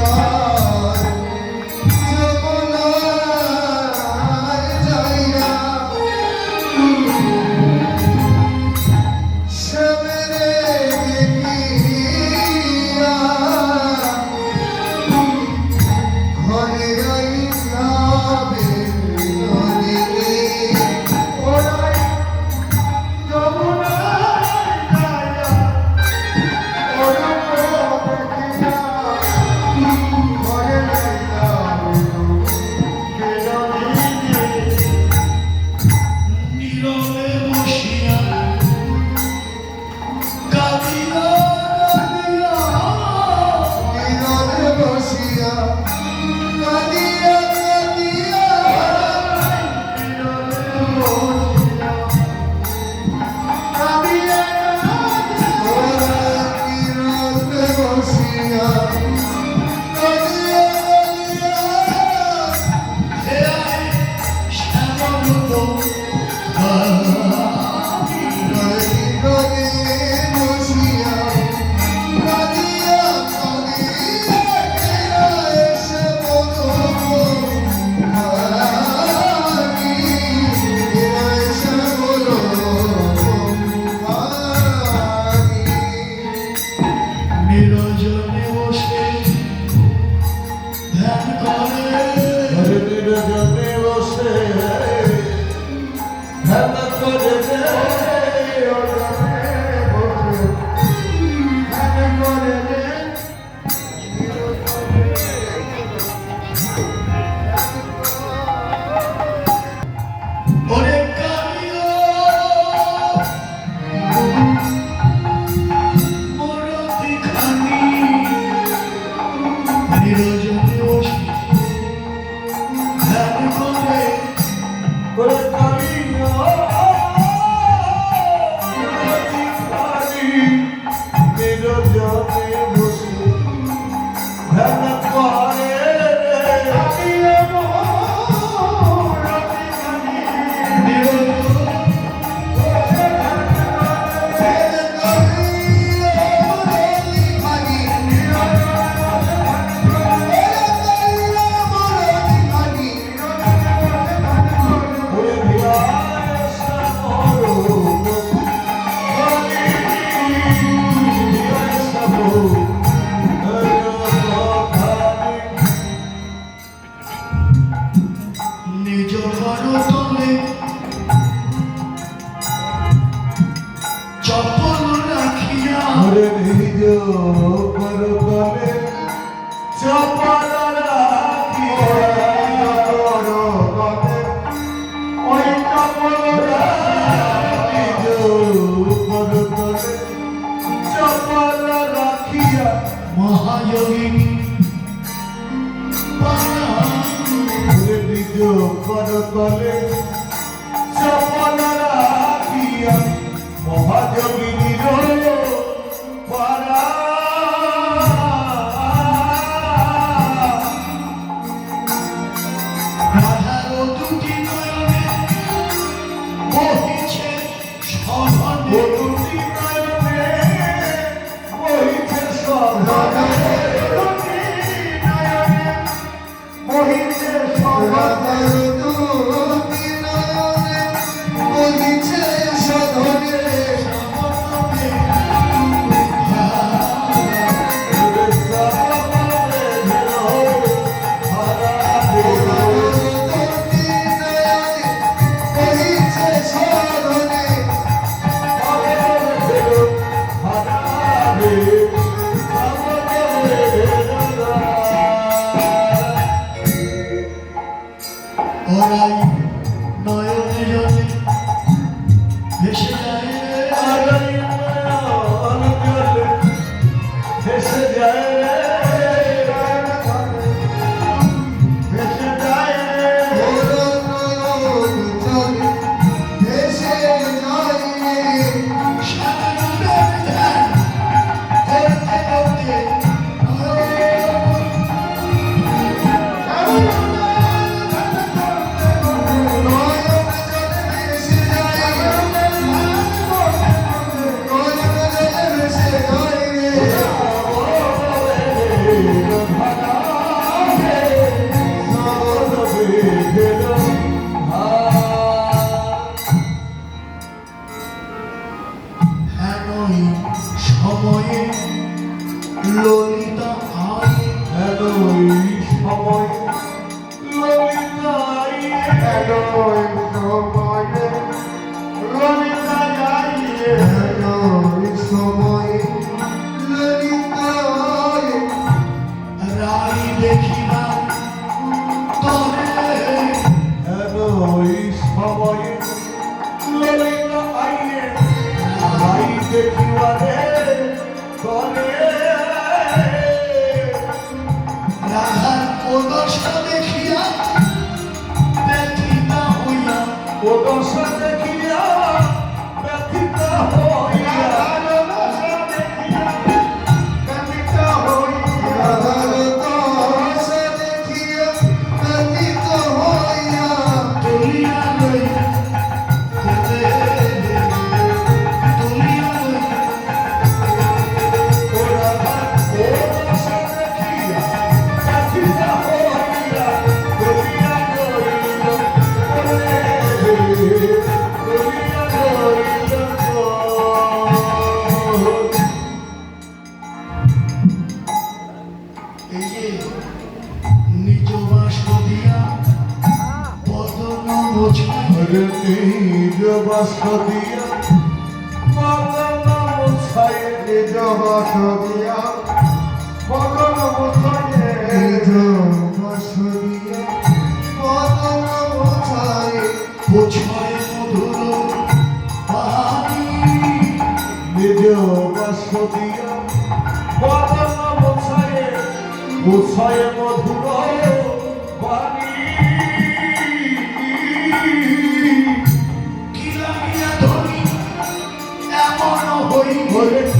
lugar. need all your জলে ভিজ করতলে চাপা মহাযোগিনী নিজ করতলে চপল রাখিয়া মহাযোগিনী Ay. আগে ললিতা আগে গেল সময়। ললিতা আগে গেল সময়। ললিতা আগে গেল সময়। বলবার সারা কষ্ট দিয়া মাতানা মুছাই নিজ বাস দিয়া ভগন মুছাই নিজ বাস দিয়া মাতানা মুছাই মুছাই মধুর পাহাড়ি ভরে